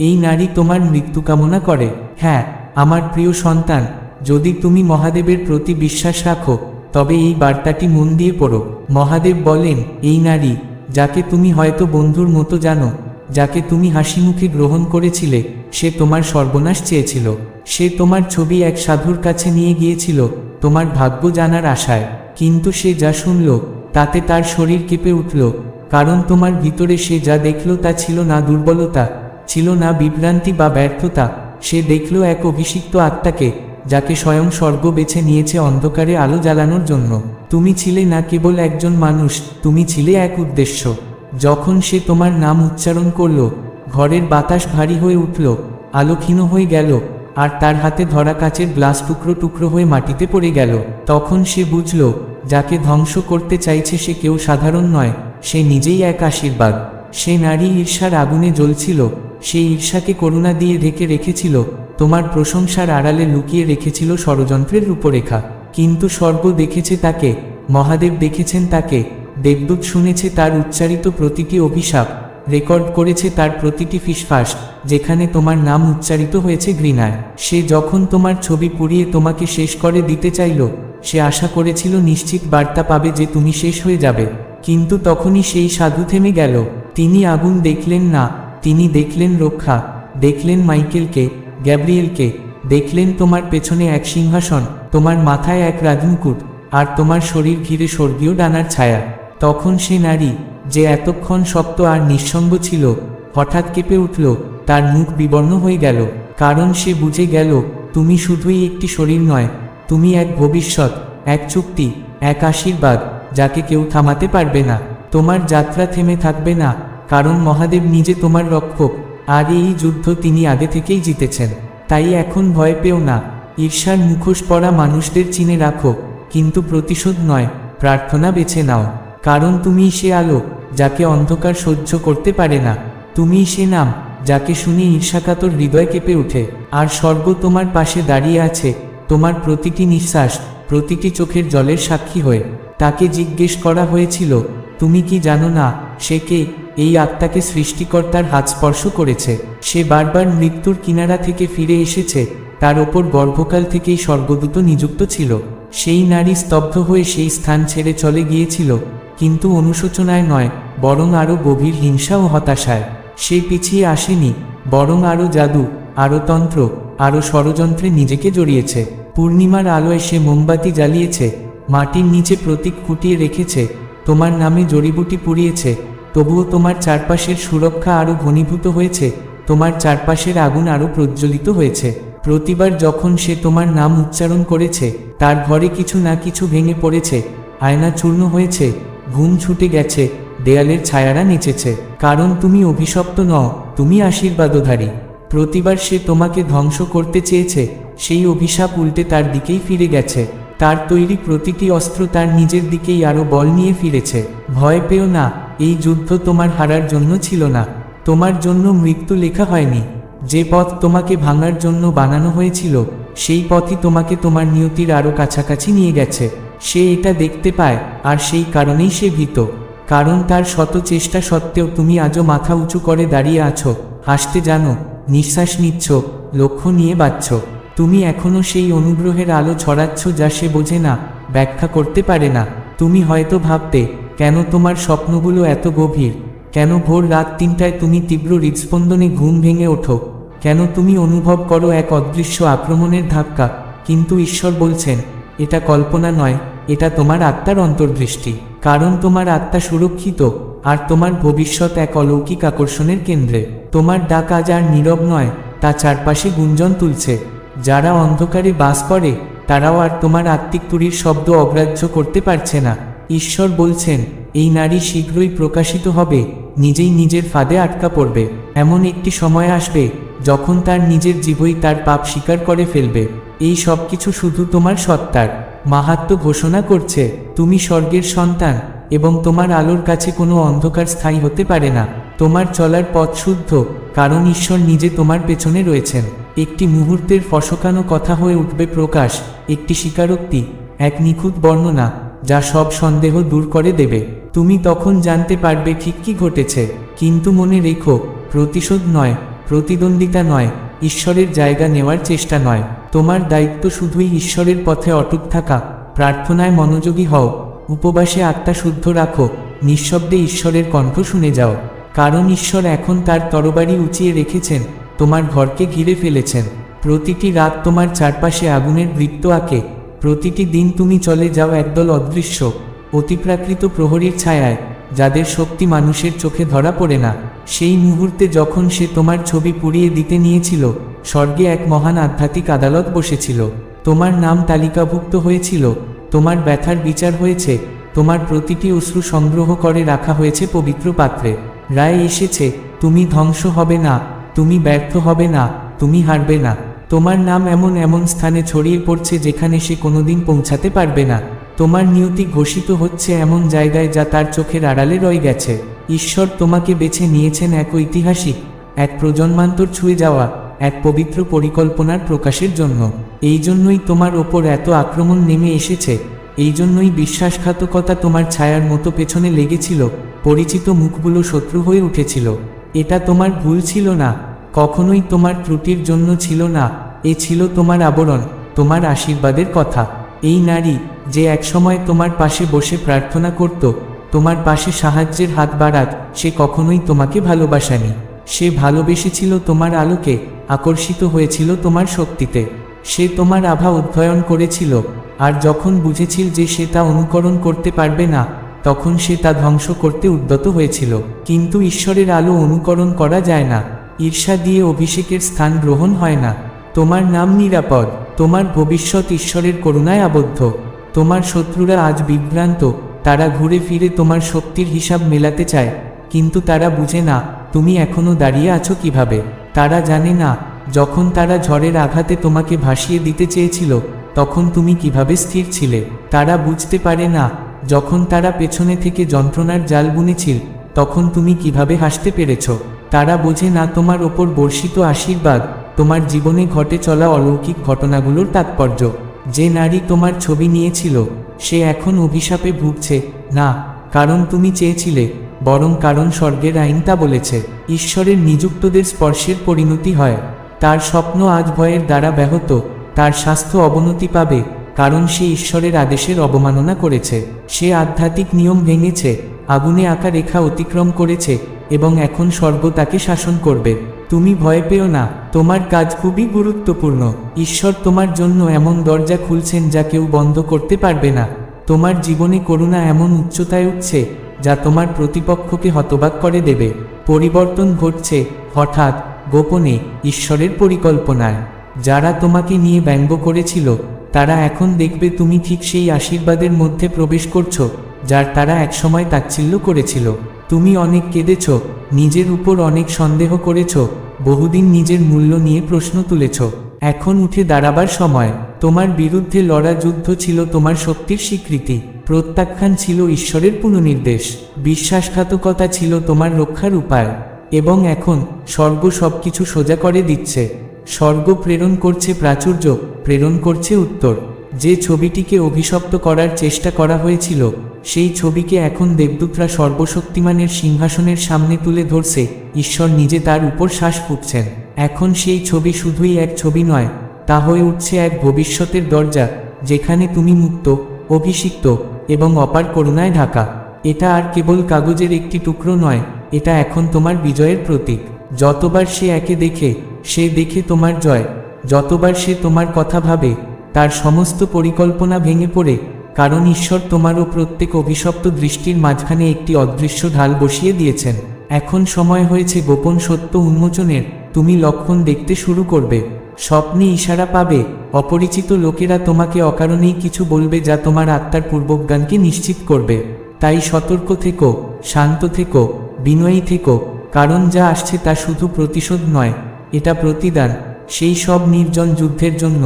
এই নারী তোমার মৃত্যু কামনা করে। হ্যাঁ আমার প্রিয় সন্তান, যদি তুমি মহাদেবের প্রতি বিশ্বাস রাখো, তবে এই বার্তাটি মন দিয়ে পড়ো। মহাদেব বলেন, এই নারী, যাকে তুমি হয়তো বন্ধুর মতো জানো, যাকে তুমি হাসি মুখে গ্রহণ করেছিলে, সে তোমার সর্বনাশ চেয়েছিল। সে তোমার ছবি এক সাধুর কাছে নিয়ে গিয়েছিল, তোমার ভাগ্য জানার আশায়। কিন্তু সে যা শুনল, তাতে তার শরীর কেঁপে উঠল, কারণ তোমার ভিতরে সে যা দেখল তা ছিল না দুর্বলতা। ছিল না বিভ্রান্তি বা ব্যর্থতা, সে দেখল এক অভিষিক্ত আত্মাকে, যাকে স্বয়ং স্বর্গ বেছে নিয়েছে অন্ধকারে আলো জ্বালানোর জন্য। তুমি ছিলে না কেবল একজন মানুষ, তুমি ছিলে এক উদ্দেশ্য। যখন সে তোমার নাম উচ্চারণ করল, ঘরের বাতাস ভারী হয়ে উঠল আলোক্ষীণ হয়ে গেল, আর তার হাতে ধরা কাচের গ্লাস টুকরো টুকরো হয়ে মাটিতে পড়ে গেল। তখন সে বুঝল, যাকে ধ্বংস করতে চাইছে সে কেউ সাধারণ নয়, সে নিজেই এক আশীর্বাদ। সে নারী ঈর্ষার আগুনে জ্বলছিল সেই ঈর্ষাকে করুণা দিয়ে ঢেকে রেখেছিল, তোমার প্রশংসার আড়ালে লুকিয়ে রেখেছিল ষড়যন্ত্রের রূপরেখা। কিন্তু স্বর্গ দেখেছে তাকে, মহাদেব দেখেছেন তাকে, দেবদূত শুনেছে তার উচ্চারিত প্রতিটি অভিশাপ, রেকর্ড করেছে তার প্রতিটি ফিসফাস, যেখানে তোমার নাম উচ্চারিত হয়েছে ঘৃণায়। সে যখন তোমার ছবি পুড়িয়ে তোমাকে শেষ করে দিতে চাইল, সে আশা করেছিল নিশ্চিত বার্তা পাবে যে তুমি শেষ হয়ে যাবে। কিন্তু তখনই সেই সাধু থেমে গেল। তিনি আগুন দেখলেন না তিনি দেখলেন রক্ষা, দেখলেন মাইকেলকে, গ্যাব্রিয়েলকে, দেখলেন তোমার পেছনে এক সিংহাসন, তোমার মাথায় এক রাজমুকুট আর তোমার শরীর ঘিরে স্বর্গীয় ডানার ছায়া। তখন সে নারী, যে এতক্ষণ শক্ত আর নিঃসঙ্গ ছিল, হঠাৎ কেঁপে উঠল, তার মুখ বিবর্ণ হয়ে গেল, কারণ সে বুঝে গেল, তুমি শুধুই একটি শরীর নয়, তুমি এক ভবিষ্যৎ, এক চুক্তি, এক আশীর্বাদ, যাকে কেউ থামাতে পারবে না, তোমার যাত্রা থেমে থাকবে না কারণ মহাদেব নিজে তোমার রক্ষক। আর এই যুদ্ধ তিনি আগে থেকেই জিতেছেন। তাই এখন ভয় পেও না। ঈর্ষার মুখোশ পরা মানুষদের চিনে রাখো। কিন্তু প্রতিশোধ নয়, প্রার্থনা বেছে নাও। কারণ তুমি সে আলো যাকে অন্ধকার সহ্য করতে পারে না। তুমি সে নাম, যাকে শুনে ঈর্ষাকাতর হৃদয় কেঁপে ওঠে। আর স্বর্গ তোমার পাশে দাঁড়িয়ে আছে, তোমার প্রতিটি নিঃশ্বাস, প্রতিটি চোখের জলের সাক্ষী হয়ে। তাকে জিজ্ঞেস করা হয়েছিল, তুমি কি জানো না, সে কে? এই আত্মাকে সৃষ্টিকর্তার হাত স্পর্শ করেছে। সে বারবার মৃত্যুর কিনারা থেকে ফিরে এসেছে। তার ওপর গর্ভকাল থেকেই স্বর্গদূত নিযুক্ত ছিল। সেই নারী স্তব্ধ হয়ে সেই স্থান ছেড়ে চলে গিয়েছিল। কিন্তু অনুশোচনায় নয়, বরং আরও গভীর হিংসা ও হতাশায়। সে পিছিয়ে আসেনি, বরং আরও জাদু, আরও তন্ত্র, আরও ষড়যন্ত্রে নিজেকে জড়িয়েছে। পূর্ণিমার আলোয় সে মোমবাতি জ্বালিয়েছে, মাটির নিচে প্রতীক ফুটিয়ে রেখেছে, তোমার নামে জড়িবুটি পুড়িয়েছে। তবুও তোমার চারপাশের সুরক্ষা আরও ঘনীভূত হয়েছে, তোমার চারপাশের আগুন আরও প্রজ্বলিত হয়েছে। প্রতিবার যখন সে তোমার নাম উচ্চারণ করেছে, তার ঘরে কিছু না কিছু ভেঙে পড়েছে, আয়না চূর্ণ হয়েছে, ঘুম ছুটে গেছে, দেয়ালের ছায়ারা নেচেছে। কারণ তুমি অভিশপ্ত নও, তুমি আশীর্বাদধারী। প্রতিবার সে তোমাকে ধ্বংস করতে চেয়েছে, সেই অভিশাপ উল্টে তার দিকেই ফিরে গেছে। তার তৈরি প্রতিটি অস্ত্র তার নিজের দিকেই আরও বল নিয়ে ফিরেছে। ভয় পেও না এই যুদ্ধ তোমার হারার জন্য ছিল না। তোমার জন্য মৃত্যু লেখা হয়নি। যে পথ তোমাকে ভাঙার জন্য বানানো হয়েছিল, সেই পথই তোমাকে তোমার নিয়তির আরও কাছাকাছি নিয়ে গেছে। সে এটা দেখতে পায়, আর সেই কারণেই সে ভীত। কারণ তার শত চেষ্টা সত্ত্বেও তুমি আজও মাথা উঁচু করে দাঁড়িয়ে আছো। হাসতে জানো, নিঃশ্বাস নিচ্ছ, লক্ষ্য নিয়ে বাঁচছ। তুমি এখনও সেই অনুগ্রহের আলো ছড়াচ্ছ যা সে বোঝে না, ব্যাখ্যা করতে পারে না। তুমি হয়তো ভাবতে কেন তোমার স্বপ্নগুলো এত গভীর? কেন ভোর রাত তিনটায় তুমি তীব্র হৃদস্পন্দনে ঘুম ভেঙে ওঠো? কেন তুমি অনুভব করো এক অদৃশ্য আক্রমণের ধাক্কা? কিন্তু ঈশ্বর বলছেন, এটা কল্পনা নয়, এটা তোমার আত্মার অন্তর্দৃষ্টি। কারণ তোমার আত্মা সুরক্ষিত, আর তোমার ভবিষ্যৎ এক অলৌকিক আকর্ষণের কেন্দ্রে। তোমার ডাক আজ আর নীরব নয়, তা চারপাশে গুঞ্জন তুলছে। যারা অন্ধকারে বাস করে, তারাও আর তোমার আত্মিক তুরির শব্দ অগ্রাহ্য করতে পারছে না। ঈশ্বর বলছেন, এই নারী শীঘ্রই প্রকাশিত হবে, নিজেই নিজের ফাঁদে আটকা পড়বে। এমন একটি সময় আসবে, যখন তার নিজের জীবই তার পাপ স্বীকার করে ফেলবে। এই সব কিছু শুধু তোমার সত্তার। মাহাত্ম ঘোষণা করছে, তুমি স্বর্গের সন্তান, এবং তোমার আলোর কাছে কোনো অন্ধকার স্থায়ী হতে পারে না। তোমার চলার পথ শুদ্ধ, কারণ ঈশ্বর নিজে তোমার পেছনে রয়েছেন। একটি মুহূর্তের ফসকানো কথা হয়ে উঠবে প্রকাশ, একটি স্বীকারোক্তি, এক নিখুঁত বর্ণনা। যা সব সন্দেহ দূর করে দেবে। তুমি তখন জানতে পারবে ঠিক কি ঘটেছে। কিন্তু মনে রেখো, প্রতিশোধ নয়, প্রতিদ্বন্দ্বিতা নয়, ঈশ্বরের জায়গা নেওয়ার চেষ্টা নয়। তোমার দায়িত্ব শুধুই ঈশ্বরের পথে অটুট থাকা। প্রার্থনায় মনোযোগী হও, উপবাসে আত্মা শুদ্ধ রাখো, নিঃশব্দে ঈশ্বরের কণ্ঠ শুনে যাও। কারণ ঈশ্বর এখন তার তরবারি উঁচিয়ে রেখেছেন, তোমার ঘরকে ঘিরে ফেলেছেন। প্রতিটি রাত তোমার চারপাশে আগুনের বৃত্ত আঁকে প্রতিটি দিন তুমি চলে যাও একদল অদৃশ্য, অতিপ্রাকৃত প্রহরীর ছায়ায়, যাদের শক্তি মানুষের চোখে ধরা পড়ে না। সেই মুহূর্তে যখন সে তোমার ছবি পুড়িয়ে দিতে নিয়েছিল, স্বর্গে এক মহান আধ্যাত্মিক আদালত বসেছিল। তোমার নাম তালিকাভুক্ত হয়েছিল, তোমার ব্যথার বিচার হয়েছে, তোমার প্রতিটি অশ্রু সংগ্রহ করে রাখা হয়েছে পবিত্র পাত্রে। রায় এসেছে, তুমি ধ্বংস হবে না, তুমি ব্যর্থ হবে না, তুমি হারবে না। তোমার নাম এমন এমন স্থানে ছড়িয়ে পড়ছে যেখানে সে কোনোদিন পৌঁছাতে পারবে না। তোমার নিয়তি ঘোষিত হচ্ছে এমন জায়গায় যা তার চোখের আড়ালে রয়ে গেছে। ঈশ্বর তোমাকে বেছে নিয়েছেন এক ঐতিহাসিক, এক প্রজন্মান্তর ছুঁয়ে যাওয়া, এক পবিত্র পরিকল্পনার প্রকাশের জন্য। এই জন্যই তোমার ওপর এত আক্রমণ নেমে এসেছে। এই জন্যই বিশ্বাসঘাতকতা তোমার ছায়ার মতো পেছনে লেগেছিল, পরিচিত মুখগুলো শত্রু হয়ে উঠেছিল। এটা তোমার ভুল ছিল না। কখনোই তোমার ত্রুটির জন্য ছিল না, এ ছিল তোমার আবরণ, তোমার আশীর্বাদের কথা। এই নারী, যে একসময় তোমার পাশে বসে প্রার্থনা করত, তোমার পাশে সাহায্যের হাত বাড়াত, সে কখনোই তোমাকে ভালোবাসানি। সে ভালোবেসেছিল তোমার আলোকে, আকর্ষিত হয়েছিল তোমার শক্তিতে। সে তোমার আভা অধ্যয়ন করেছিল, আর যখন বুঝেছিল যে সে তা অনুকরণ করতে পারবে না, তখন সে তা ধ্বংস করতে উদ্যত হয়েছিল। কিন্তু ঈশ্বরের আলো অনুকরণ করা যায় না। ঈর্ষা দিয়ে অভিষেকের স্থান গ্রহণ হয় না। তোমার নাম নিরাপদ, তোমার ভবিষ্যৎ ঈশ্বরের করুণায় আবদ্ধ। তোমার শত্রুরা আজ বিভ্রান্ত, তারা ঘুরে ফিরে তোমার শক্তির হিসাব মেলাতে চায়। কিন্তু তারা বুঝে না, তুমি এখনও দাঁড়িয়ে আছো কীভাবে। তারা জানে না, যখন তারা ঝড়ের আঘাতে তোমাকে ভাসিয়ে দিতে চেয়েছিল, তখন তুমি কীভাবে স্থির ছিলে। তারা বুঝতে পারে না, যখন তারা পেছনে থেকে যন্ত্রণার জাল বুনেছিল তখন তুমি কীভাবে হাসতে পেরেছ? তারা বোঝে না তোমার ওপর বর্ষিত আশীর্বাদ, তোমার জীবনে ঘটে চলা অলৌকিক ঘটনাগুলোর তাৎপর্য। যে নারী তোমার ছবি নিয়েছিল, সে এখন অভিশাপে ভুগছে। না, কারণ তুমি চেয়েছিলে, বরং কারণ স্বর্গের আইন তা বলেছে। ঈশ্বরের নিযুক্তদের স্পর্শের পরিণতি হয়। তার স্বপ্ন আজ ভয়ের দ্বারা ব্যাহত, তার স্বাস্থ্য অবনতি পাবে, কারণ সে ঈশ্বরের আদেশের অবমাননা করেছে। সে আধ্যাত্মিক নিয়ম ভেঙেছে আগুনে আঁকা রেখা অতিক্রম করেছে এবং এখন স্বর্গ তাকে শাসন করবে। তুমি ভয় পেও না, তোমার কাজ খুবই গুরুত্বপূর্ণ। ঈশ্বর তোমার জন্য এমন দরজা খুলছেন যা কেউ বন্ধ করতে পারবে না। তোমার জীবনে করুণা এমন উচ্চতায় উঠছে যা তোমার প্রতিপক্ষকে হতবাক করে দেবে। পরিবর্তন ঘটছে হঠাৎ গোপনে ঈশ্বরের পরিকল্পনায়। যারা তোমাকে নিয়ে ব্যঙ্গ করেছিল, তারা এখন দেখবে তুমি ঠিক সেই আশীর্বাদের মধ্যে প্রবেশ করছ। যার তারা একসময় তাচ্ছিল্য করেছিল। তুমি অনেক কেঁদেছ, নিজের উপর অনেক সন্দেহ করেছ, বহুদিন নিজের মূল্য নিয়ে প্রশ্ন তুলেছ। এখন উঠে দাঁড়াবার সময়। তোমার বিরুদ্ধে লড়া যুদ্ধ ছিল তোমার শক্তির স্বীকৃতি। প্রত্যাখ্যান ছিল ঈশ্বরের পুনর্নির্দেশ। বিশ্বাসঘাতকতা ছিল তোমার রক্ষার উপায়। এবং এখন স্বর্গ সবকিছু সোজা করে দিচ্ছে। স্বর্গ প্রেরণ করছে প্রাচুর্য, প্রেরণ করছে উত্তর। যে ছবিটিকে অভিশপ্ত করার চেষ্টা করা হয়েছিল, সেই ছবিকে এখন দেবদূতরা সর্বশক্তিমানের সিংহাসনের সামনে তুলে ধরছে, ঈশ্বর নিজে তার উপর শ্বাস ফুটছেন। এখন সেই ছবি শুধুই এক ছবি নয়, তা হয়ে উঠছে এক ভবিষ্যতের দরজা, যেখানে তুমি মুক্ত, অভিষিক্ত এবং অপার করুণায় ঢাকা। এটা আর কেবল কাগজের একটি টুকরো নয়, এটা এখন তোমার বিজয়ের প্রতীক। যতবার সে একে দেখে, সে দেখে তোমার জয়, যতবার সে তোমার কথা ভাবে তার সমস্ত পরিকল্পনা ভেঙে পড়ে, কারণ ঈশ্বর তোমারও প্রত্যেক অভিশপ্ত দৃষ্টির মাঝখানে একটি অদৃশ্য ঢাল বসিয়ে দিয়েছেন। এখন সময় হয়েছে গোপন সত্য উন্মোচনের, তুমি লক্ষণ দেখতে শুরু করবে। স্বপ্নে ইশারা পাবে, অপরিচিত লোকেরা তোমাকে অকারণেই কিছু বলবে যা তোমার আত্মার পূর্বজ্ঞানকে নিশ্চিত করবে। তাই সতর্ক থেকো, শান্ত থেকো, বিনয়ী থেকো, কারণ যা আসছে তা শুধু প্রতিশোধ নয়, এটা প্রতিদান, সেই সব নির্জন যুদ্ধের জন্য।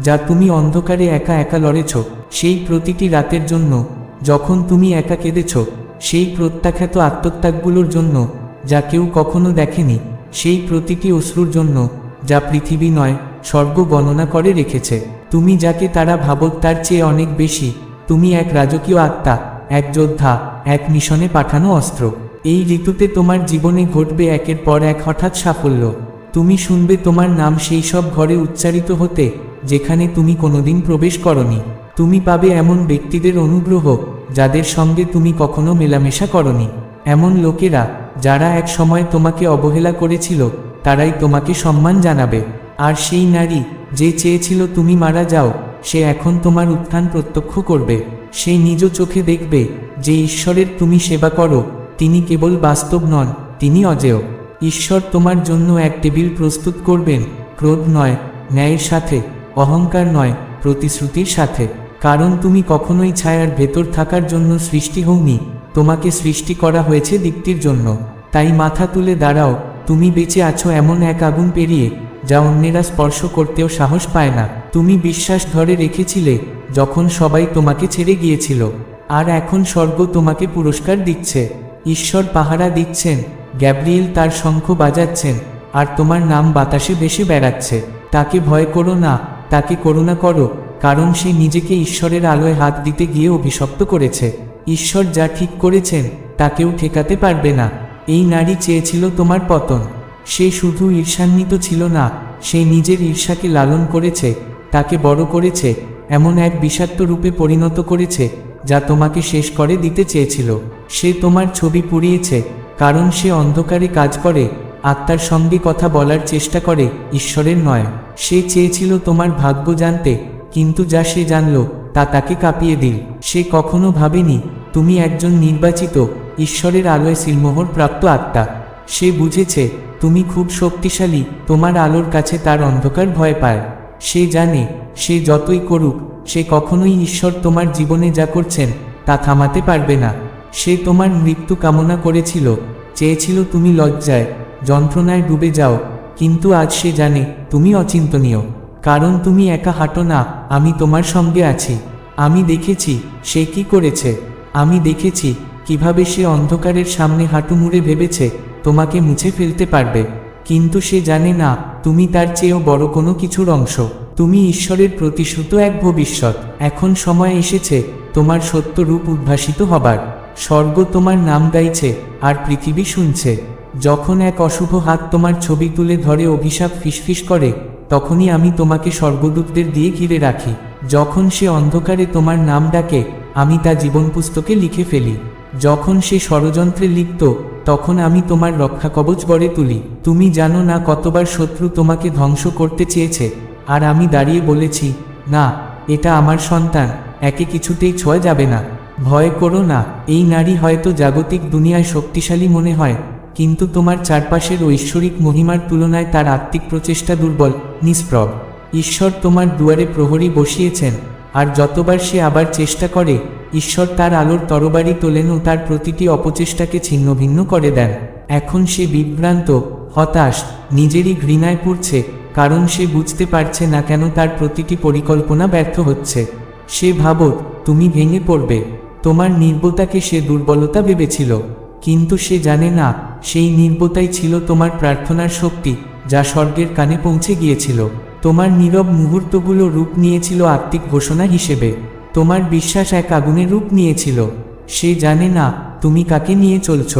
যা তুমি অন্ধকারে একা একা লড়েছ, সেই প্রতিটি রাতের জন্য, যখন তুমি একা কেঁদেছ, সেই প্রত্যাখ্যাত আত্মত্যাগগুলোর জন্য, যা কেউ কখনো দেখেনি, সেই প্রতিটি অশ্রুর জন্য, যা পৃথিবী নয়, স্বর্গ গণনা করে রেখেছে। তুমি যাকে তারা ভাবত তার চেয়ে অনেক বেশি, তুমি এক রাজকীয় আত্মা, এক যোদ্ধা, এক মিশনে পাঠানো অস্ত্র। এই ঋতুতে তোমার জীবনে ঘটবে একের পর এক হঠাৎ সাফল্য। তুমি শুনবে তোমার নাম সেই সব ঘরে উচ্চারিত হতে যেখানে তুমি কোনোদিন প্রবেশ করনি। তুমি পাবে এমন ব্যক্তিদের অনুগ্রহ, যাদের সঙ্গে তুমি কখনো মেলামেশা করনি। এমন লোকেরা, যারা এক সময় তোমাকে অবহেলা করেছিল, তারাই তোমাকে সম্মান জানাবে। আর সেই নারী, যে চেয়েছিল তুমি মারা যাও, সে এখন তোমার উত্থান প্রত্যক্ষ করবে। সেই নিজ চোখে দেখবে যে ঈশ্বরের তুমি সেবা করো, তিনি কেবল বাস্তব নন, তিনি অজেয়। ঈশ্বর তোমার জন্য এক টেবিল প্রস্তুত করবেন, ক্রোধ নয়, ন্যায়ের সাথে। অহংকার নয়, প্রতিশ্রুতির সাথে। কারণ তুমি কখনোই ছায়ার ভেতর থাকার জন্য সৃষ্টি হওনি, তোমাকে সৃষ্টি করা হয়েছে দীপ্তির জন্য। তাই মাথা তুলে দাঁড়াও, তুমি বেঁচে আছো এমন এক আগুন পেরিয়ে, যা অন্যেরা স্পর্শ করতেও সাহস পায় না। তুমি বিশ্বাস ধরে রেখেছিলে, যখন সবাই তোমাকে ছেড়ে গিয়েছিল। আর এখন স্বর্গ তোমাকে পুরস্কার দিচ্ছে। ঈশ্বর পাহারা দিচ্ছেন, গ্যাব্রিয়েল তার শঙ্খ বাজাচ্ছেন, আর তোমার নাম বাতাসে ভেসে বেড়াচ্ছে। তাকে ভয় করো না তাকে করুণা করো, কারণ সে নিজেকে ঈশ্বরের আলোয় হাত দিতে গিয়ে অভিশপ্ত করেছে। ঈশ্বর যা ঠিক করেছেন, তাকেও ঠেকাতে পারবে না। এই নারী চেয়েছিল তোমার পতন। সে শুধু ঈর্ষান্বিত ছিল না, সে নিজের ঈর্ষাকে লালন করেছে, তাকে বড় করেছে, এমন এক বিষাক্ত রূপে পরিণত করেছে, যা তোমাকে শেষ করে দিতে চেয়েছিল। সে তোমার ছবি পুড়িয়েছে, কারণ সে অন্ধকারে কাজ করে আত্মার সঙ্গে কথা বলার চেষ্টা করে ঈশ্বরের নয়। সে চেয়েছিল তোমার ভাগ্য জানতে, কিন্তু যা সে জানল, তা তাকে কাঁপিয়ে দিল। সে কখনো ভাবেনি, তুমি একজন নির্বাচিত, ঈশ্বরের আলোয় সিলমোহর প্রাপ্ত আত্মা। সে বুঝেছে, তুমি খুব শক্তিশালী, তোমার আলোর কাছে তার অন্ধকার ভয় পায়। সে জানে, সে যতই করুক, সে কখনোই ঈশ্বর তোমার জীবনে যা করছেন, তা থামাতে পারবে না। সে তোমার মৃত্যু কামনা করেছিল, চেয়েছিল তুমি লজ্জায় যন্ত্রণায় ডুবে যাও, কিন্তু আজ সে জানে তুমি অচিন্তনীয়, কারণ তুমি একা হাঁটো না, আমি তোমার সঙ্গে আছি। আমি দেখেছি সে কি করেছে, আমি দেখেছি কীভাবে সে অন্ধকারের সামনে হাঁটু মুড়ে ভেবেছে, তোমাকে মুছে ফেলতে পারবে। কিন্তু সে জানে না, তুমি তার চেয়েও বড় কোনো কিছুর অংশ। তুমি ঈশ্বরের প্রতিশ্রুত এক ভবিষ্যৎ। এখন সময় এসেছে, তোমার সত্য রূপ উদ্ভাসিত হবার। স্বর্গ তোমার নাম গাইছে, আর পৃথিবী শুনছে। যখন এক অশুভ হাত তোমার ছবি তুলে ধরে, অভিশাপ ফিসফিস করে, তখনই আমি তোমাকে স্বর্গদূতদের দিয়ে ঘিরে রাখি। যখন সে অন্ধকারে তোমার নাম ডাকে, আমি তা জীবন পুস্তকে লিখে ফেলি। যখন সে ষড়যন্ত্রে লিপ্ত, তখন আমি তোমার রক্ষা কবচ গড়ে তুলি। তুমি জানো না কতবার শত্রু তোমাকে ধ্বংস করতে চেয়েছে। আর আমি দাঁড়িয়ে বলেছি, না, এটা আমার সন্তান, একে কিছুতেই ছোঁয়া যাবে না। ভয় করো না, এই নারী হয়তো জাগতিক দুনিয়ায় শক্তিশালী মনে হয়। কিন্তু তোমার চারপাশের ঐশ্বরিক মহিমার তুলনায় তার আত্মিক প্রচেষ্টা দুর্বল নিষ্প্রব ঈশ্বর তোমার দুয়ারে প্রহরী বসিয়েছেন, আর যতবার সে আবার চেষ্টা করে, ঈশ্বর তার আলোর তরবারি তোলেন ও তার প্রতিটি অপচেষ্টাকে ছিন্নভিন্ন করে দেন। এখন সে বিভ্রান্ত, হতাশ, নিজেরই ঘৃণায় পড়ছে, কারণ সে বুঝতে পারছে না কেন তার প্রতিটি পরিকল্পনা ব্যর্থ হচ্ছে। সে ভাবত তুমি ভেঙে পড়বে। তোমার নির্বতাকে সে দুর্বলতা ভেবেছিল, কিন্তু সে জানে না সেই নির্বতাই ছিল তোমার প্রার্থনার শক্তি, যা স্বর্গের কানে পৌঁছে গিয়েছিল। তোমার নীরব মুহূর্তগুলো রূপ নিয়েছিল আত্মিক ঘোষণা হিসেবে। তোমার বিশ্বাস এক আগুনের রূপ নিয়েছিল। সে জানে না, তুমি কাকে নিয়ে চলছ।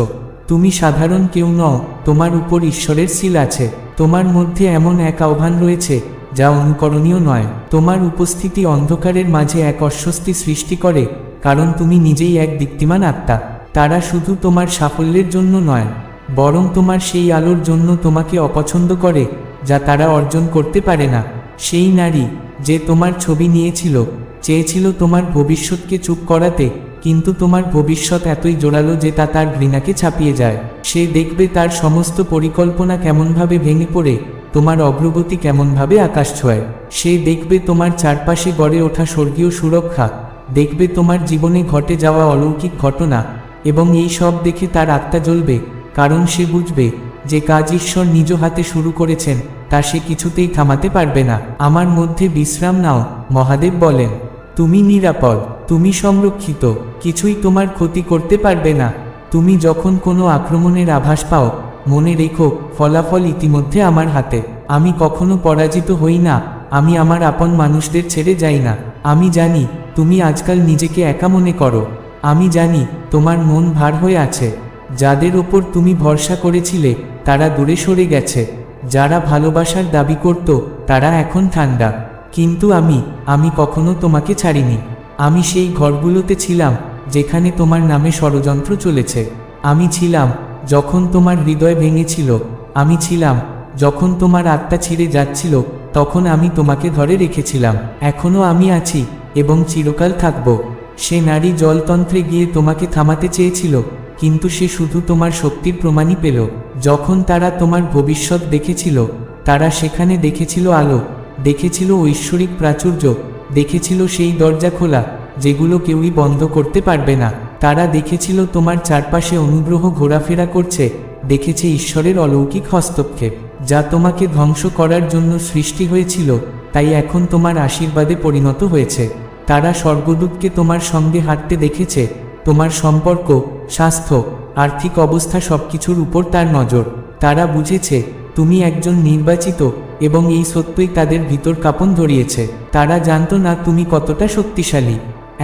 তুমি সাধারণ কেউ নও, তোমার উপর ঈশ্বরের সিল আছে। তোমার মধ্যে এমন এক আহ্বান রয়েছে, যা অনুকরণীয় নয়। তোমার উপস্থিতি অন্ধকারের মাঝে এক অস্বস্তি সৃষ্টি করে, কারণ তুমি নিজেই এক দীপ্তিমান আত্মা। তারা শুধু তোমার সাফল্যের জন্য নয়। বরং তোমার সেই আলোর জন্য তোমাকে অপছন্দ করে, যা তারা অর্জন করতে পারে না। সেই নারী যে তোমার ছবি নিয়েছিল, চেয়েছিল তোমার ভবিষ্যৎকে চুপ করাতে, কিন্তু তোমার ভবিষ্যৎ এতই জোরালো যে তা তার ঘৃণাকে ছাপিয়ে যায়। সে দেখবে তার সমস্ত পরিকল্পনা কেমনভাবে ভেঙে পড়ে, তোমার অগ্রগতি কেমনভাবে আকাশ ছোঁয় সে দেখবে তোমার চারপাশে গড়ে ওঠা স্বর্গীয় সুরক্ষা, দেখবে তোমার জীবনে ঘটে যাওয়া অলৌকিক ঘটনা, এবং এই সব দেখে তার আত্মা জ্বলবে। কারণ সে বুঝবে যে কাজ ঈশ্বর নিজ হাতে শুরু করেছেন, তা সে কিছুতেই থামাতে পারবে না। আমার মধ্যে বিশ্রাম নাও, মহাদেব বলেন। তুমি নিরাপদ, তুমি সংরক্ষিত, কিছুই তোমার ক্ষতি করতে পারবে না। তুমি যখন কোনো আক্রমণের আভাস পাও, মনে রেখো, ফলাফল ইতিমধ্যে আমার হাতে। আমি কখনো পরাজিত হই না, আমি আমার আপন মানুষদের ছেড়ে যাই না। আমি জানি, তুমি আজকাল নিজেকে একা মনে করো। আমি জানি, তোমার মন ভার হয়ে আছে। যাদের ওপর তুমি ভরসা করেছিলে, তারা দূরে সরে গেছে। যারা ভালোবাসার দাবি করত, তারা এখন ঠান্ডা। কিন্তু আমি আমি কখনো তোমাকে ছাড়িনি। আমি সেই ঘরগুলোতে ছিলাম, যেখানে তোমার নামে ষড়যন্ত্র চলেছে। আমি ছিলাম, যখন তোমার হৃদয় ভেঙেছিল। আমি ছিলাম, যখন তোমার আত্মা ছিঁড়ে যাচ্ছিল, তখন আমি তোমাকে ধরে রেখেছিলাম। এখনও আমি আছি এবং চিরকাল থাকব। সে নারী জলতন্ত্রে গিয়ে তোমাকে থামাতে চেয়েছিল। কিন্তু সে শুধু তোমার শক্তির প্রমাণই পেল। যখন তারা তোমার ভবিষ্যৎ দেখেছিল, তারা সেখানে দেখেছিল আলো, দেখেছিল ঐশ্বরিক প্রাচুর্য, দেখেছিল সেই দরজা খোলা, যেগুলো কেউই বন্ধ করতে পারবে না। তারা দেখেছিল তোমার চারপাশে অনুগ্রহ ঘোরাফেরা করছে, দেখেছে ঈশ্বরের অলৌকিক হস্তক্ষেপ, যা তোমাকে ধ্বংস করার জন্য সৃষ্টি হয়েছিল, তাই এখন তোমার আশীর্বাদে পরিণত হয়েছে। তারা স্বর্গদূতকে তোমার সঙ্গে হাঁটতে দেখেছে, তোমার সম্পর্ক স্বাস্থ্য, আর্থিক অবস্থা সব কিছুর উপর তার নজর। তারা বুঝেছে, তুমি একজন নির্বাচিত এবং এই সত্যই তাদের ভিতর কাপন ধরিয়েছে। তারা জানত না তুমি কতটা শক্তিশালী।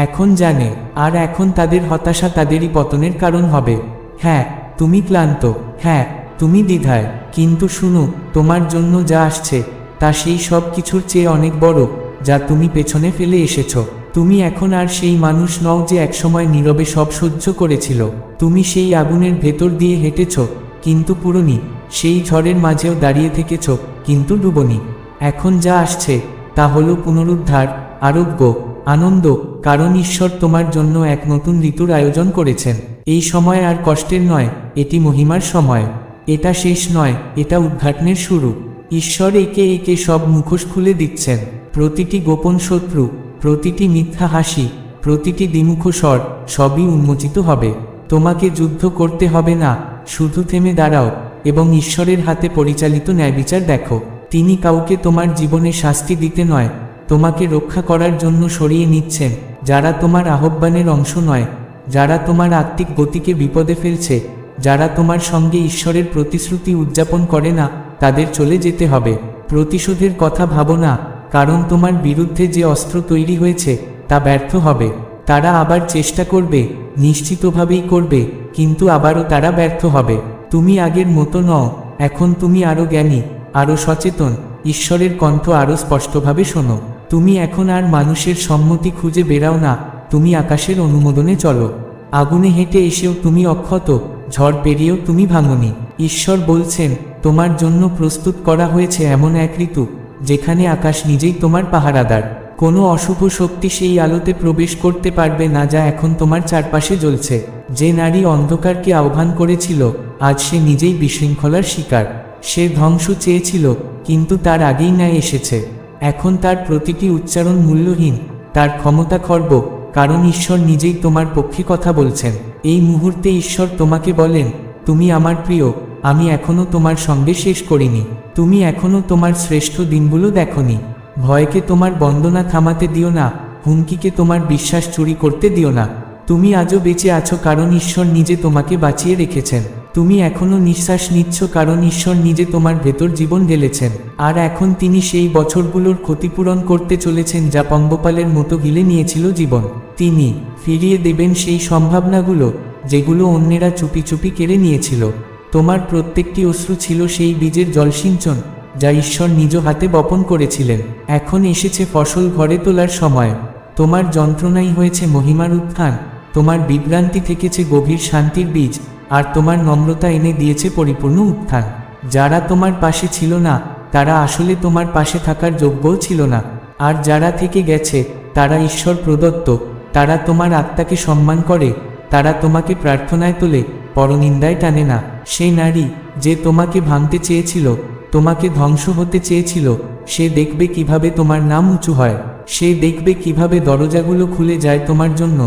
এখন জানে, আর এখন তাদের হতাশা তাদেরই পতনের কারণ হবে। হ্যাঁ তুমি ক্লান্ত হ্যাঁ তুমি দ্বিধায়, কিন্তু শুনো, তোমার জন্য যা আসছে, তা সেই সব কিছুর চেয়ে অনেক বড়, যা তুমি পেছনে ফেলে এসেছ। তুমি এখন আর সেই মানুষ নও যে একসময় নীরবে সব সহ্য করেছিল। তুমি সেই আগুনের ভেতর দিয়ে হেঁটেছ, কিন্তু পুরনি। সেই ঝড়ের মাঝেও দাঁড়িয়ে থেকেছ, কিন্তু ডুবনি। এখন যা আসছে, তা হলো পুনরুদ্ধার, আরোগ্য, আনন্দ, কারণ ঈশ্বর তোমার জন্য এক নতুন ঋতুর আয়োজন করেছেন। এই সময় আর কষ্টের নয়, এটি মহিমার সময়। এটা শেষ নয়, এটা উদ্ঘাটনের শুরু। ঈশ্বর একে একে সব মুখোশ খুলে দিচ্ছেন। প্রতিটি গোপন শত্রু প্রতিটি মিথ্যা হাসি, প্রতিটি দ্বিমুখ স্বর সবই উন্মোচিত হবে। তোমাকে যুদ্ধ করতে হবে না, শুধু থেমে দাঁড়াও এবং ঈশ্বরের হাতে পরিচালিত ন্যায়বিচার দেখো। তিনি কাউকে তোমার জীবনে শাস্তি দিতে নয়, তোমাকে রক্ষা করার জন্য সরিয়ে নিচ্ছেন, যারা তোমার আহ্বানের অংশ নয়, যারা তোমার আত্মিক গতিকে বিপদে ফেলছে, যারা তোমার সঙ্গে ঈশ্বরের প্রতিশ্রুতি উদযাপন করে না, তাদের চলে যেতে হবে। প্রতিশোধের কথা ভাবো না কারণ তোমার বিরুদ্ধে যে অস্ত্র তৈরি হয়েছে, তা ব্যর্থ হবে। তারা আবার চেষ্টা করবে, নিশ্চিতভাবেই করবে, কিন্তু আবারও তারা ব্যর্থ হবে। তুমি আগের মতো নও, এখন তুমি আরও জ্ঞানী, আরও সচেতন, ঈশ্বরের কণ্ঠ আরও স্পষ্টভাবে শোনো। তুমি এখন আর মানুষের সম্মতি খুঁজে বেরাও না, তুমি আকাশের অনুমোদনে চলো। আগুনে হেঁটে এসেও তুমি অক্ষত, ঝড় পেরিয়েও তুমি ভাঙনি। ঈশ্বর বলছেন, তোমার জন্য প্রস্তুত করা হয়েছে এমন এক ঋতু যেখানে আকাশ নিজেই তোমার পাহারাদার। কোনো অশুভ শক্তি সেই আলোতে প্রবেশ করতে পারবে না যা এখন তোমার চারপাশে জ্বলছে। যে নারী অন্ধকারকে আহ্বান করেছিল, আজ সে নিজেই বিশৃঙ্খলার শিকার। সে ধ্বংস চেয়েছিল, কিন্তু তার আগেই ন্যায় এসেছে। এখন তার প্রতিটি উচ্চারণ মূল্যহীন, তার ক্ষমতা খর্ব, কারণ ঈশ্বর নিজেই তোমার পক্ষে কথা বলছেন। এই মুহূর্তে ঈশ্বর তোমাকে বলেন, তুমি আমার প্রিয় আমি এখনও তোমার সঙ্গে শেষ করিনি। তুমি এখনও তোমার শ্রেষ্ঠ দিনগুলো দেখনি। ভয়কে তোমার বন্দনা থামাতে দিও না, হুমকিকে তোমার বিশ্বাস চুরি করতে দিও না। তুমি আজও বেঁচে আছো কারণ ঈশ্বর নিজে তোমাকে বাঁচিয়ে রেখেছেন। তুমি এখনও নিঃশ্বাস নিচ্ছ কারণ ঈশ্বর নিজে তোমার ভেতর জীবন ঢেলেছেন। আর এখন তিনি সেই বছরগুলোর ক্ষতিপূরণ করতে চলেছেন যা পঙ্গপালের মতো গিলে নিয়েছিল জীবন। তিনি ফিরিয়ে দেবেন সেই সম্ভাবনাগুলো, যেগুলো অন্যেরা চুপি চুপি কেড়ে নিয়েছিল। তোমার প্রত্যেকটি অশ্রু ছিল সেই বীজের জলসিঞ্চন, যা ঈশ্বর নিজ হাতে বপন করেছিলেন। এখন এসেছে ফসল ঘরে তোলার সময়। তোমার যন্ত্রণাই হয়েছে মহিমার উত্থান। তোমার বিভ্রান্তি থেকেছে গভীর শান্তির বীজ, আর তোমার নম্রতা এনে দিয়েছে পরিপূর্ণ উত্থান। যারা তোমার পাশে ছিল না, তারা আসলে তোমার পাশে থাকার যোগ্যও ছিল না। আর যারা থেকে গেছে, তারা ঈশ্বর প্রদত্ত, তারা তোমার আত্মাকে সম্মান করে, তারা তোমাকে প্রার্থনায় তোলে, পরনিন্দায় টানে না। সেই নারী যে তোমাকে ভাঙতে চেয়েছিল, তোমাকে ধ্বংস হতে চেয়েছিল, সে দেখবে কীভাবে তোমার নাম উঁচু হয়, সে দেখবে কীভাবে দরজাগুলো খুলে যায় তোমার জন্য,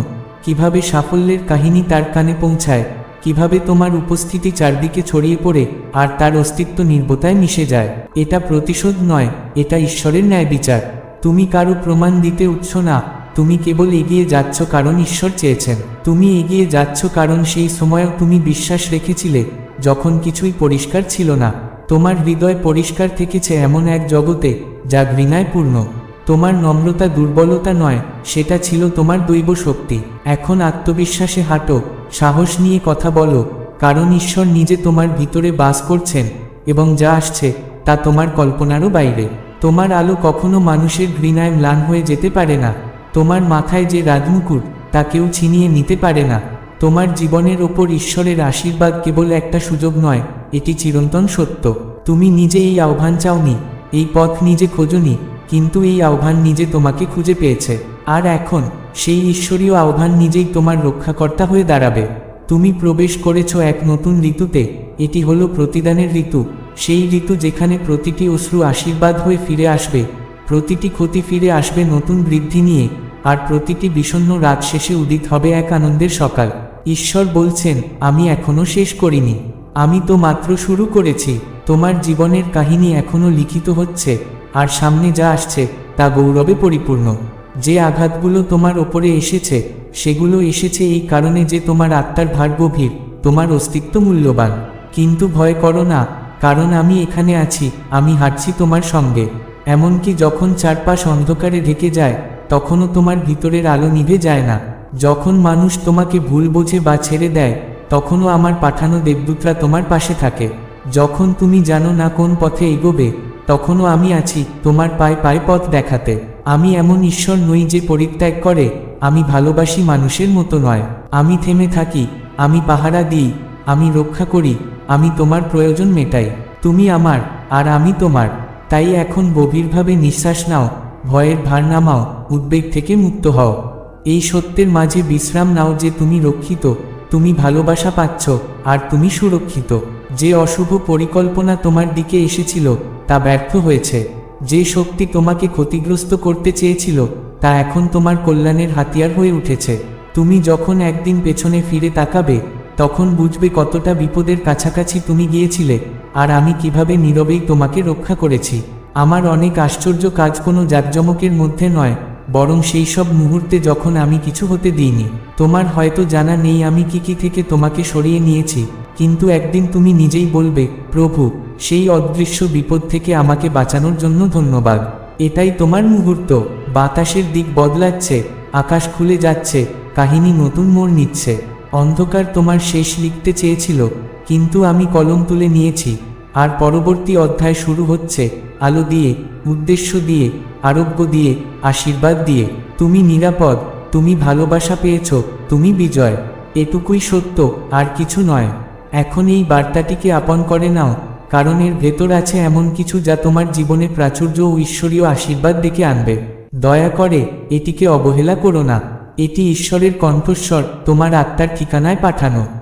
কীভাবে সাফল্যের কাহিনী তার কানে পৌঁছায়, কীভাবে তোমার উপস্থিতি চারদিকে ছড়িয়ে পড়ে আর তার অস্তিত্ব নির্বতায় মিশে যায়। এটা প্রতিশোধ নয়, এটা ঈশ্বরের ন্যায় বিচার তুমি কারও প্রমাণ দিতে উৎস না তুমি কেবল এগিয়ে যাচ্ছ কারণ ঈশ্বর চেয়েছেন। তুমি এগিয়ে যাচ্ছ কারণ সেই সময়ও তুমি বিশ্বাস রেখেছিলে, যখন কিছুই পরিষ্কার ছিল না। তোমার হৃদয় পরিষ্কার থেকেছে এমন এক জগতে, যা ঘৃণায় পূর্ণ। তোমার নম্রতা দুর্বলতা নয়, সেটা ছিল তোমার দৈব শক্তি। এখন আত্মবিশ্বাসে হাঁটো, সাহস নিয়ে কথা বলো, কারণ ঈশ্বর নিজে তোমার ভিতরে বাস করছেন, এবং যা আসছে, তা তোমার কল্পনারও বাইরে। তোমার আলো কখনো মানুষের ঘৃণায় ম্লান হয়ে যেতে পারে না। তোমার মাথায় যে রাজমুকুট, তা কেউ ছিনিয়ে নিতে পারে না। তোমার জীবনের ওপর ঈশ্বরের আশীর্বাদ কেবল একটা সুযোগ নয়, এটি চিরন্তন সত্য। তুমি নিজে এই আহ্বান চাওনি, এই পথ নিজে খোঁজনি, কিন্তু এই আহ্বান নিজে তোমাকে খুঁজে পেয়েছে। আর এখন, সেই ঈশ্বরীয় আহ্বান নিজেই তোমার রক্ষাকর্তা হয়ে দাঁড়াবে। তুমি প্রবেশ করেছ এক নতুন ঋতুতে, এটি হলো প্রতিদানের ঋতু। সেই ঋতু যেখানে প্রতিটি অশ্রু আশীর্বাদ হয়ে ফিরে আসবে। প্রতিটি ক্ষতি ফিরে আসবে নতুন বৃদ্ধি নিয়ে, আর প্রতিটি বিষণ্ণ রাত শেষে উদিত হবে এক আনন্দের সকাল। ঈশ্বর বলছেন, আমি এখনও শেষ করিনি। আমি তো মাত্র শুরু করেছি। তোমার জীবনের কাহিনী এখনও লিখিত হচ্ছে, আর সামনে যা আসছে, তা গৌরবে পরিপূর্ণ। যে আঘাতগুলো তোমার ওপরে এসেছে, সেগুলো এসেছে এই কারণে যে তোমার আত্মার ভার গভীর, তোমার অস্তিত্ব মূল্যবান। কিন্তু ভয় করো না, কারণ আমি এখানে আছি, আমি হাঁটছি তোমার সঙ্গে। এমনকি যখন চারপাশ অন্ধকারে ঢেকে যায়, তখনও তোমার ভিতরের আলো নিভে যায় না। যখন মানুষ তোমাকে ভুল বোঝে বা ছেড়ে দেয়, তখনও আমার পাঠানো দেবদূতরা তোমার পাশে থাকে। যখন তুমি জানো না কোন পথে এগোবে, তখনও আমি আছি তোমার পায়ে পায়ে পথ দেখাতে। আমি এমন ঈশ্বর নই যে পরিত্যাগ করে, আমি ভালোবাসি মানুষের মতো নয়। আমি থেমে থাকি, আমি পাহারা দিই, আমি রক্ষা করি, আমি তোমার প্রয়োজন মেটাই। তুমি আমার, আর আমি তোমার। তাই এখন গভীরভাবে নিঃশ্বাস নাও, ভয়ের ভার নামাও, উদ্বেগ থেকে মুক্ত হও। এই সত্যের মাঝে বিশ্রাম নাও যে তুমি রক্ষিত, তুমি ভালোবাসা পাচ্ছ, আর তুমি সুরক্ষিত। যে অশুভ পরিকল্পনা তোমার দিকে এসেছিল, তা ব্যর্থ হয়েছে। যে শক্তি তোমাকে ক্ষতিগ্রস্ত করতে চেয়েছিল, তা এখন তোমার কল্যাণের হাতিয়ার হয়ে উঠেছে। তুমি যখন একদিন পেছনে ফিরে তাকাবে তখন বুঝবে কতটা বিপদের কাছাকাছি তুমি গিয়েছিলে, আর আমি কীভাবে নীরবেই তোমাকে রক্ষা করেছি। আমার অনেক আশ্চর্য কাজ কোনো জাকজমকের মধ্যে নয়, বরং সেই সব মুহূর্তে যখন আমি কিছু হতে দিইনি। তোমার হয়তো জানা নেই আমি কি কি থেকে তোমাকে সরিয়ে নিয়েছি, কিন্তু একদিন তুমি নিজেই বলবে, প্রভু, সেই অদৃশ্য বিপদ থেকে আমাকে বাঁচানোর জন্য ধন্যবাদ। এটাই তোমার মুহূর্ত। বাতাসের দিক বদলাচ্ছে, আকাশ খুলে যাচ্ছে, কাহিনী নতুন মোড় নিচ্ছে। অন্ধকার তোমার শেষ লিখতে চেয়েছিল, কিন্তু আমি কলম তুলে নিয়েছি, আর পরবর্তী অধ্যায় শুরু হচ্ছে, আলো দিয়ে, উদ্দেশ্য দিয়ে, আরোগ্য দিয়ে, আশীর্বাদ দিয়ে, তুমি নিরাপদ, তুমি ভালোবাসা পেয়েছ, তুমি বিজয়, এটুকুই সত্য, আর কিছু নয়। এখন এই বার্তাটিকে আপন করে নাও, কারণ এর ভেতর আছে এমন কিছু যা তোমার জীবনে প্রাচুর্য ও ঈশ্বরীয় আশীর্বাদ ডেকে আনবে। দয়া করে এটিকে অবহেলা করো না। এটি ঈশ্বরের কণ্ঠস্বর তোমার আত্মার ঠিকানায় পাঠানো।